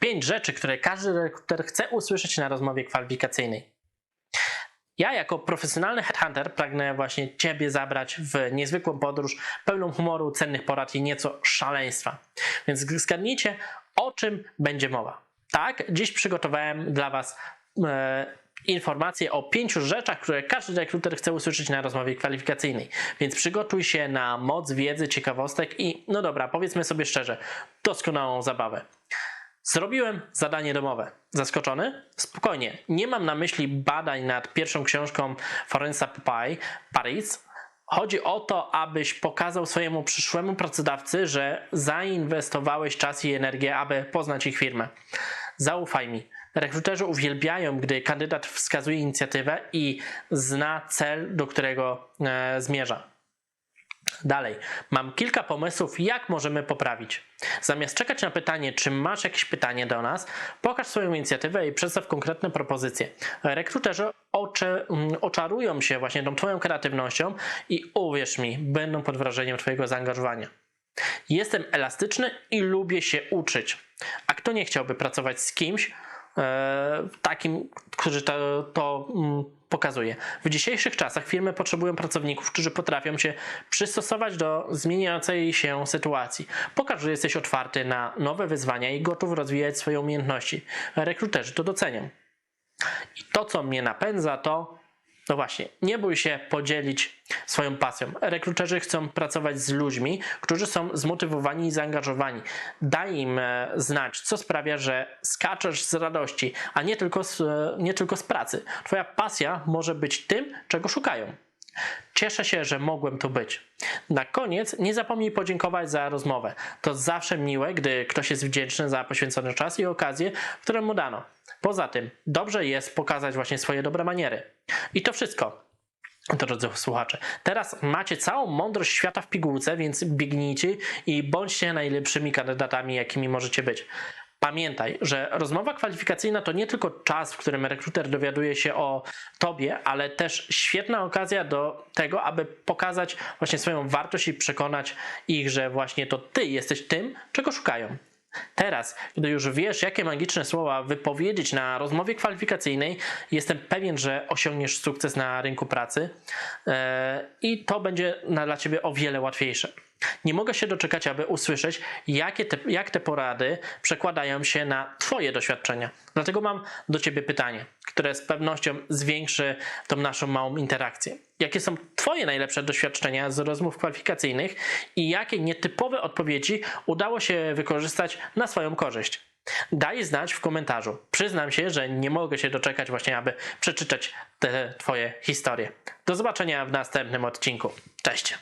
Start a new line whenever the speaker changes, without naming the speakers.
Pięć rzeczy, które każdy rekruter chce usłyszeć na rozmowie kwalifikacyjnej. Ja jako profesjonalny headhunter pragnę właśnie Ciebie zabrać w niezwykłą podróż, pełną humoru, cennych porad i nieco szaleństwa. Więc zgadnijcie, o czym będzie mowa. Tak, dziś przygotowałem dla Was e, informacje o pięciu rzeczach, które każdy rekruter chce usłyszeć na rozmowie kwalifikacyjnej. Więc przygotuj się na moc wiedzy, ciekawostek i, no dobra, powiedzmy sobie szczerze, doskonałą zabawę. Zrobiłem zadanie domowe. Zaskoczony? Spokojnie. Nie mam na myśli badań nad pierwszą książką Forensa Popeye, Paris. Chodzi o to, abyś pokazał swojemu przyszłemu pracodawcy, że zainwestowałeś czas i energię, aby poznać ich firmę. Zaufaj mi. Rekruterzy uwielbiają, gdy kandydat wskazuje inicjatywę i zna cel, do którego e, zmierza. Dalej, mam kilka pomysłów, jak możemy poprawić. Zamiast czekać na pytanie, czy masz jakieś pytanie do nas, pokaż swoją inicjatywę i przedstaw konkretne propozycje. Rekruterzy oczy, mm, oczarują się właśnie tą Twoją kreatywnością i uwierz mi, będą pod wrażeniem Twojego zaangażowania. Jestem elastyczny i lubię się uczyć. A kto nie chciałby pracować z kimś takim, który to, to mm, pokazuje? W dzisiejszych czasach firmy potrzebują pracowników, którzy potrafią się przystosować do zmieniającej się sytuacji. Pokaż, że jesteś otwarty na nowe wyzwania i gotów rozwijać swoje umiejętności. Rekruterzy to docenią. I to, co mnie napędza, to no właśnie, nie bój się podzielić swoją pasją. Rekruterzy chcą pracować z ludźmi, którzy są zmotywowani i zaangażowani. Daj im e, znać, co sprawia, że skaczesz z radości, a nie tylko z, e, nie tylko z pracy. Twoja pasja może być tym, czego szukają. Cieszę się, że mogłem tu być. Na koniec nie zapomnij podziękować za rozmowę. To zawsze miłe, gdy ktoś jest wdzięczny za poświęcony czas i okazję, które mu dano. Poza tym, dobrze jest pokazać właśnie swoje dobre maniery. I to wszystko. Drodzy słuchacze, teraz macie całą mądrość świata w pigułce, więc biegnijcie i bądźcie najlepszymi kandydatami, jakimi możecie być. Pamiętaj, że rozmowa kwalifikacyjna to nie tylko czas, w którym rekruter dowiaduje się o tobie, ale też świetna okazja do tego, aby pokazać właśnie swoją wartość i przekonać ich, że właśnie to ty jesteś tym, czego szukają. Teraz, gdy już wiesz, jakie magiczne słowa wypowiedzieć na rozmowie kwalifikacyjnej, jestem pewien, że osiągniesz sukces na rynku pracy e, i to będzie dla ciebie o wiele łatwiejsze. Nie mogę się doczekać, aby usłyszeć, jakie te, jak te porady przekładają się na Twoje doświadczenia. Dlatego mam do Ciebie pytanie, które z pewnością zwiększy tą naszą małą interakcję. Jakie są Twoje najlepsze doświadczenia z rozmów kwalifikacyjnych i jakie nietypowe odpowiedzi udało się wykorzystać na swoją korzyść? Daj znać w komentarzu. Przyznam się, że nie mogę się doczekać właśnie, aby przeczytać te Twoje historie. Do zobaczenia w następnym odcinku. Cześć!